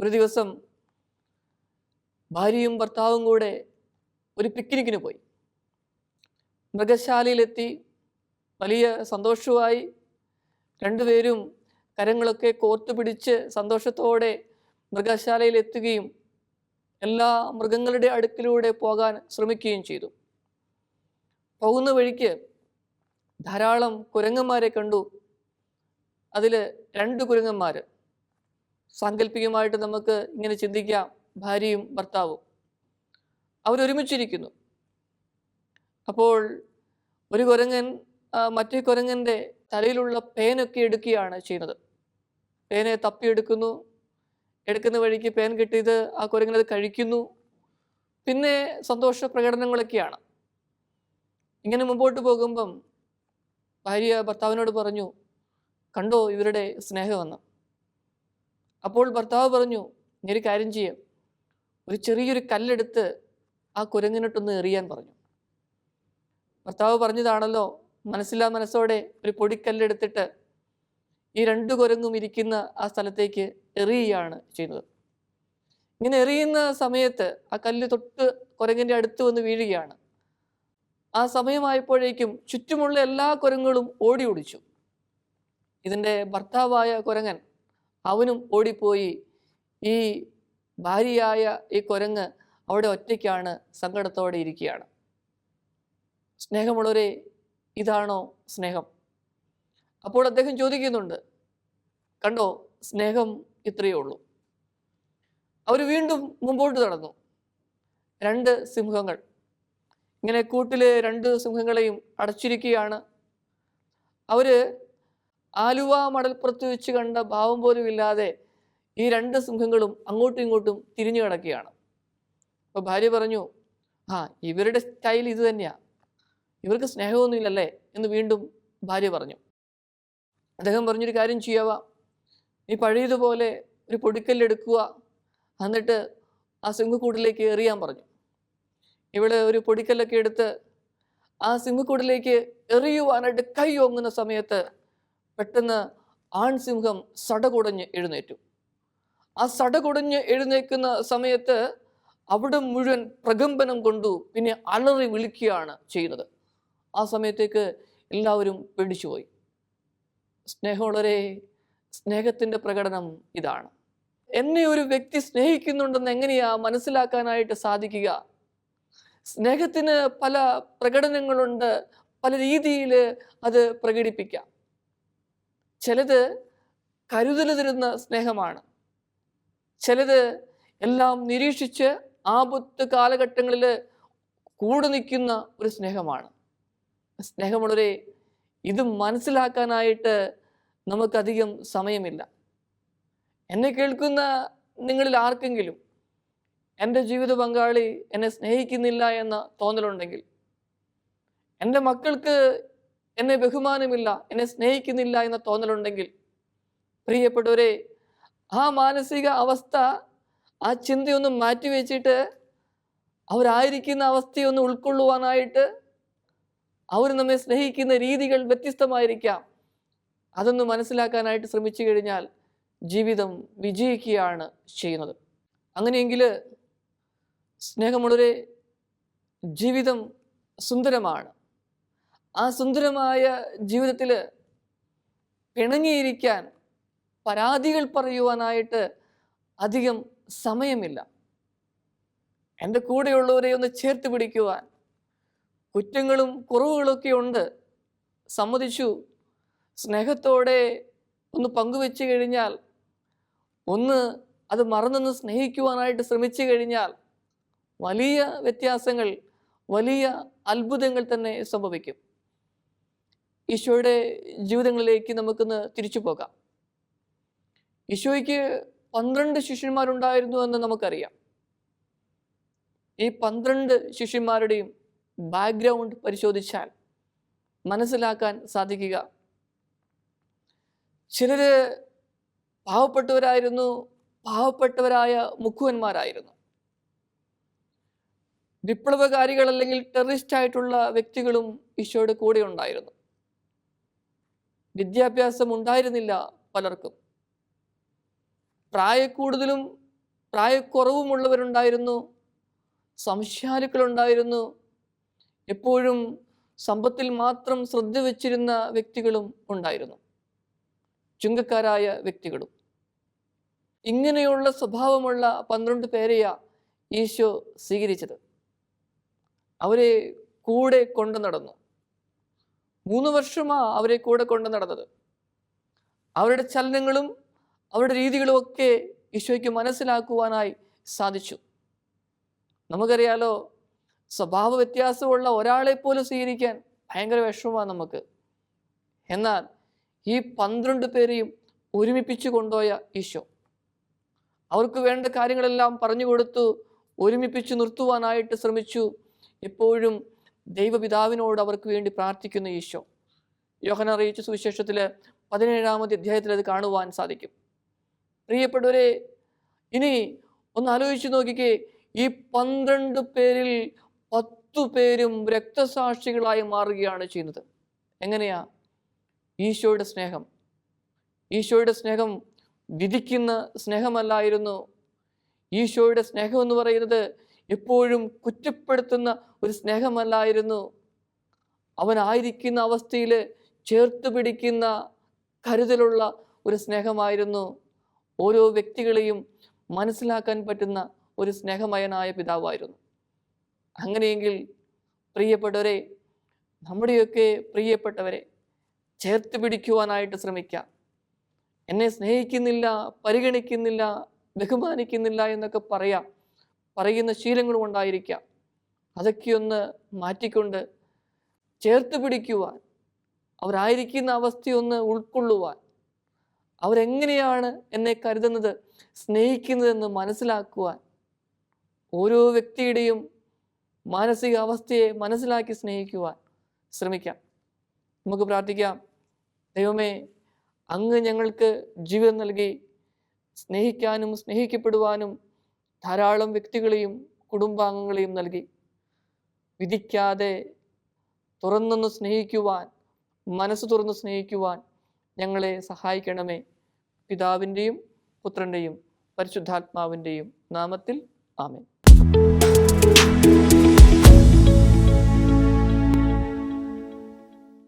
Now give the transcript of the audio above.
ഒരു ദിവസം ഭാര്യയും ഭർത്താവും കൂടെ ഒരു പിക്നിക്കിന് പോയി. മൃഗശാലയിലെത്തി വലിയ സന്തോഷവുമായി രണ്ടുപേരും കരങ്ങളൊക്കെ കോർത്തു പിടിച്ച് സന്തോഷത്തോടെ മൃഗശാലയിലെത്തുകയും എല്ലാ മൃഗങ്ങളുടെ അടുക്കിലൂടെ പോകാൻ ശ്രമിക്കുകയും ചെയ്തു. പോകുന്ന വഴിക്ക് ധാരാളം കുരങ്ങന്മാരെ കണ്ടു. അതിൽ രണ്ട് കുരങ്ങന്മാർ സാങ്കല്പികമായിട്ട് നമുക്ക് ഇങ്ങനെ ചിന്തിക്കാം. ഭാര്യയും ഭർത്താവും. അവരൊരുമിച്ചിരിക്കുന്നു. അപ്പോൾ ഒരു കുരങ്ങൻ മറ്റേ കുരങ്ങന്റെ തലയിലുള്ള പേനൊക്കെ എടുക്കുകയാണ് ചെയ്യുന്നത്. പേനെ തപ്പിയെടുക്കുന്നു എടുക്കുന്ന. വഴിക്ക് പേൻ കിട്ടിയത് ആ കുരങ്ങനത് കഴിക്കുന്നു. പിന്നെ സന്തോഷ പ്രകടനങ്ങളൊക്കെയാണ്. ഇങ്ങനെ മുമ്പോട്ട് പോകുമ്പം ഭാര്യ ഭർത്താവിനോട് പറഞ്ഞു കണ്ടോ ഇവരുടെ സ്നേഹമെന്ന്? അപ്പോൾ ഭർത്താവ് പറഞ്ഞു "നീ ഒരു കാര്യം ചെയ്യാം. ഒരു ചെറിയൊരു കല്ലെടുത്ത് ആ കുരങ്ങിനിട്ടൊന്ന് എറിയാൻ പറഞ്ഞു. ഭർത്താവ് പറഞ്ഞതാണല്ലോ മനസ്സിലാ മനസ്സോടെ ഒരു പൊടിക്കല്ലെടുത്തിട്ട് ഈ രണ്ട് കുരങ്ങും ഇരിക്കുന്ന ആ സ്ഥലത്തേക്ക് എറിയുകയാണ് ചെയ്യുന്നത്. ഇങ്ങനെ എറിയുന്ന സമയത്ത് ആ കല്ല് തൊട്ട് കുരങ്ങിന്റെ അടുത്ത് വന്ന് വീഴുകയാണ്. ആ സമയമായപ്പോഴേക്കും ചുറ്റുമുള്ള എല്ലാ കുരങ്ങുകളും ഓടി ഓടിച്ചു. ഇതിന്റെ ഭർത്താവായ കുരങ്ങൻ അവനും ഓടിപ്പോയി. ഈ ഭാര്യയായ ഈ കുരങ്ങ് അവിടെ ഒറ്റയ്ക്കാണ് സങ്കടത്തോടെ ഇരിക്കുകയാണ്. സ്നേഹമുള്ളവരെ ഇതാണോ സ്നേഹം? അപ്പോൾ അദ്ദേഹം ചോദിക്കുന്നുണ്ട് കണ്ടോ സ്നേഹം ഇത്രയേ ഉള്ളൂ. അവർ വീണ്ടും മുമ്പോട്ട് നടന്നു. രണ്ട് സിംഹങ്ങൾ. ഇങ്ങനെ കൂട്ടിലെ രണ്ട് സിംഹങ്ങളെയും അടച്ചിരിക്കുകയാണ്. അവർ ആലുവ മടൽപ്പുറത്ത് വെച്ച് കണ്ട ഭാവം പോലും ഇല്ലാതെ ഈ രണ്ട് സിംഹങ്ങളും അങ്ങോട്ടും ഇങ്ങോട്ടും തിരിഞ്ഞു കിടക്കുകയാണ്. അപ്പോൾ ഭാര്യ പറഞ്ഞു ആ ഇവരുടെ സ്റ്റൈൽ ഇത് തന്നെയാ. ഇവർക്ക് സ്നേഹമൊന്നുമില്ലല്ലേ എന്ന് വീണ്ടും ഭാര്യ പറഞ്ഞു. അദ്ദേഹം പറഞ്ഞൊരു കാര്യം ചെയ്യാവാ. നീ പഴയതുപോലെ ഒരു പൊടിക്കല്ലെടുക്കുക എന്നിട്ട് ആ സിംഹക്കൂട്ടിലേക്ക് എറിയാൻ പറഞ്ഞു. ഇവിടെ ഒരു പൊടിക്കല്ലൊക്കെ എടുത്ത് ആ സിംഹക്കൂടിലേക്ക് എറിയുവാനായിട്ട് കൈ ഓങ്ങുന്ന സമയത്ത് പെട്ടെന്ന് ആൺസിംഹം സടകുടഞ്ഞ് എഴുന്നേറ്റു. ആ സടകുടഞ്ഞ് എഴുന്നേക്കുന്ന സമയത്ത് അവിടെ മുഴുവൻ പ്രകമ്പനം കൊണ്ടു പിന്നെ അലറി വിളിക്കുകയാണ് ചെയ്യുന്നത്. ആ സമയത്തേക്ക് എല്ലാവരും പേടിച്ചുപോയി. സ്നേഹമുള്ളവരെ സ്നേഹത്തിന്റെ പ്രകടനം ഇതാണ്. എന്നെ ഒരു വ്യക്തി സ്നേഹിക്കുന്നുണ്ടെന്ന് എങ്ങനെയാ മനസ്സിലാക്കാനായിട്ട് സാധിക്കുക? സ്നേഹത്തിന് പല പ്രകടനങ്ങളുണ്ട്. പല രീതിയിൽ അത് പ്രകടിപ്പിക്കാം. ചിലത് കരുതൽ സ്നേഹമാണ്. ചിലത് എല്ലാം നിരീക്ഷിച്ച് ആപത്ത് കാലഘട്ടങ്ങളിൽ കൂടെ നിൽക്കുന്ന ഒരു സ്നേഹമാണ്. സ്നേഹമുള്ളവരെ ഇത് മനസ്സിലാക്കാനായിട്ട് നമുക്കധികം സമയമില്ല. എന്നെ കേൾക്കുന്ന നിങ്ങളിൽ ആർക്കെങ്കിലും എന്റെ ജീവിത പങ്കാളി എന്നെ സ്നേഹിക്കുന്നില്ല എന്ന തോന്നലുണ്ടെങ്കിൽ എന്റെ മക്കൾക്ക് എന്നെ ബഹുമാനമില്ല എന്നെ സ്നേഹിക്കുന്നില്ല എന്ന തോന്നലുണ്ടെങ്കിൽ പ്രിയപ്പെട്ടവരെ ആ മാനസിക അവസ്ഥ ആ ചിന്തയൊന്ന് മാറ്റിവെച്ചിട്ട് അവരായിരിക്കുന്ന അവസ്ഥയൊന്ന് ഉൾക്കൊള്ളുവാനായിട്ട് അവർ നമ്മെ സ്നേഹിക്കുന്ന രീതികൾ വ്യത്യസ്തമായിരിക്കാം. അതൊന്ന് മനസ്സിലാക്കാനായിട്ട് ശ്രമിച്ചു കഴിഞ്ഞാൽ ജീവിതം വിജയിക്കുകയാണ് ചെയ്യുന്നത്. അങ്ങനെയെങ്കിൽ സ്നേഹമുള്ളവരെ ജീവിതം സുന്ദരമാണ്. ആ സുന്ദരമായ ജീവിതത്തിൽ പിണങ്ങിയിരിക്കാൻ പരാതികൾ പറയുവാനായിട്ട് അധികം സമയമില്ല. എന്റെ കൂടെയുള്ളവരെ ഒന്ന് ചേർത്ത് പിടിക്കുവാൻ കുറ്റങ്ങളും കുറവുകളൊക്കെ ഉണ്ട്. സമ്മതിച്ചു. സ്നേഹത്തോടെ ഒന്ന് പങ്കുവെച്ച് കഴിഞ്ഞാൽ ഒന്ന് അത് മറന്നൊന്ന് സ്നേഹിക്കുവാനായിട്ട് ശ്രമിച്ചു കഴിഞ്ഞാൽ വലിയ വ്യത്യാസങ്ങൾ വലിയ അത്ഭുതങ്ങൾ തന്നെ സംഭവിക്കും. ഈശോയുടെ ജീവിതങ്ങളിലേക്ക് നമുക്കൊന്ന് തിരിച്ചു പോകാം. ഈശോയ്ക്ക് പന്ത്രണ്ട് ശിഷ്യന്മാരുണ്ടായിരുന്നു എന്ന് നമുക്കറിയാം. ഈ പന്ത്രണ്ട് ശിഷ്യന്മാരുടെയും ബാക്ക്ഗ്രൗണ്ട് പരിശോധിച്ചാൽ മനസ്സിലാക്കാൻ സാധിക്കുക. ചിലർ പാവപ്പെട്ടവരായിരുന്നു പാവപ്പെട്ടവരായ മുക്കുവന്മാരായിരുന്നു വിപ്ലവകാരികൾ അല്ലെങ്കിൽ ടെററിസ്റ്റ് ആയിട്ടുള്ള വ്യക്തികളും ഈശോയുടെ കൂടെ ഉണ്ടായിരുന്നു. വിദ്യാഭ്യാസം ഉണ്ടായിരുന്നില്ല പലർക്കും. പ്രായക്കൂടുതലും പ്രായക്കുറവുമുള്ളവരുണ്ടായിരുന്നു. സംശയാലുക്കളുണ്ടായിരുന്നു. എപ്പോഴും സമ്പത്തിൽ മാത്രം ശ്രദ്ധ വച്ചിരുന്ന വ്യക്തികളും ഉണ്ടായിരുന്നു. ചുങ്കക്കാരായ വ്യക്തികളും. ഇങ്ങനെയുള്ള സ്വഭാവമുള്ള പന്ത്രണ്ട് പേരെയാ ഈശോ സ്വീകരിച്ചത്. അവരെ കൂടെ കൊണ്ടു നടന്നു. മൂന്ന് വർഷമാ അവരെ കൂടെ കൊണ്ടു നടന്നത്. അവരുടെ ചലനങ്ങളും അവരുടെ രീതികളും ഒക്കെ ഈശോയ്ക്ക് മനസ്സിലാക്കുവാനായി സാധിച്ചു. നമുക്കറിയാലോ സ്വഭാവ വ്യത്യാസമുള്ള ഒരാളെ പോലും സ്വീകരിക്കാൻ ഭയങ്കര വിഷമമാണ് നമുക്ക്. എന്നാൽ ഈ പന്ത്രണ്ട് പേരെയും ഒരുമിപ്പിച്ചു കൊണ്ടുപോയ ഈശോ അവർക്ക് വേണ്ട കാര്യങ്ങളെല്ലാം പറഞ്ഞു കൊടുത്തു ഒരുമിപ്പിച്ച് നിർത്തുവാനായിട്ട് ശ്രമിച്ചു. എപ്പോഴും ദൈവപിതാവിനോട് അവർക്ക് വേണ്ടി പ്രാർത്ഥിക്കുന്ന ഈശോ. യോഹന അറിയിച്ച സുവിശേഷത്തിൽ പതിനേഴാമത്തെ അധ്യായത്തിൽ അത് കാണുവാൻ സാധിക്കും. പ്രിയപ്പെട്ടവരെ ഇനി ഒന്ന് ആലോചിച്ച് നോക്കിക്കേ. ഈ പന്ത്രണ്ട് പേരിൽ പത്തു പേരും രക്തസാക്ഷികളായി മാറുകയാണ് ചെയ്യുന്നത്. എങ്ങനെയാ? ഈശോയുടെ സ്നേഹം. ഈശോയുടെ സ്നേഹം വിധിക്കുന്ന സ്നേഹമല്ലായിരുന്നു. ഈശോയുടെ സ്നേഹം എന്ന് പറയുന്നത് എപ്പോഴും കുറ്റപ്പെടുത്തുന്ന ഒരു സ്നേഹമല്ലായിരുന്നു. അവനായിരിക്കുന്ന അവസ്ഥയിൽ ചേർത്ത് പിടിക്കുന്ന കരുതലുള്ള ഒരു സ്നേഹമായിരുന്നു. ഓരോ വ്യക്തികളെയും മനസ്സിലാക്കാൻ പറ്റുന്ന ഒരു സ്നേഹമയനായ പിതാവായിരുന്നു. അങ്ങനെയെങ്കിൽ പ്രിയപ്പെട്ടവരെ നമ്മുടെയൊക്കെ പ്രിയപ്പെട്ടവരെ ചേർത്ത് പിടിക്കുവാനായിട്ട് ശ്രമിക്കാം. എന്നെ സ്നേഹിക്കുന്നില്ല പരിഗണിക്കുന്നില്ല ബഹുമാനിക്കുന്നില്ല എന്നൊക്കെ പറയാം. പറയുന്ന ശീലങ്ങളും ഉണ്ടായിരിക്കാം. അതൊക്കെയൊന്ന് മാറ്റിക്കൊണ്ട് ചേർത്ത് പിടിക്കുവാൻ അവരായിരിക്കുന്ന അവസ്ഥയൊന്ന് ഉൾക്കൊള്ളുവാൻ അവരെങ്ങനെയാണ് എന്നെ കരുതുന്നത് സ്നേഹിക്കുന്നതെന്ന് മനസ്സിലാക്കുവാൻ ഓരോ വ്യക്തിയുടെയും മാനസിക അവസ്ഥയെ മനസ്സിലാക്കി സ്നേഹിക്കുവാൻ ശ്രമിക്കാം. നമുക്ക് പ്രാർത്ഥിക്കാം. ദൈവമേ അങ്ങ് ഞങ്ങൾക്ക് ജീവൻ നൽകി സ്നേഹിക്കാനും സ്നേഹിക്കപ്പെടുവാനും ധാരാളം വ്യക്തികളെയും കുടുംബാംഗങ്ങളെയും നൽകി. വിധിക്കാതെ തുറന്നൊന്ന് സ്നേഹിക്കുവാൻ മനസ്സ് തുറന്ന് സ്നേഹിക്കുവാൻ ഞങ്ങളെ സഹായിക്കണമേ. പിതാവിന്റെയും പുത്രന്റെയും പരിശുദ്ധാത്മാവിന്റെയും നാമത്തിൽ ആമേൻ.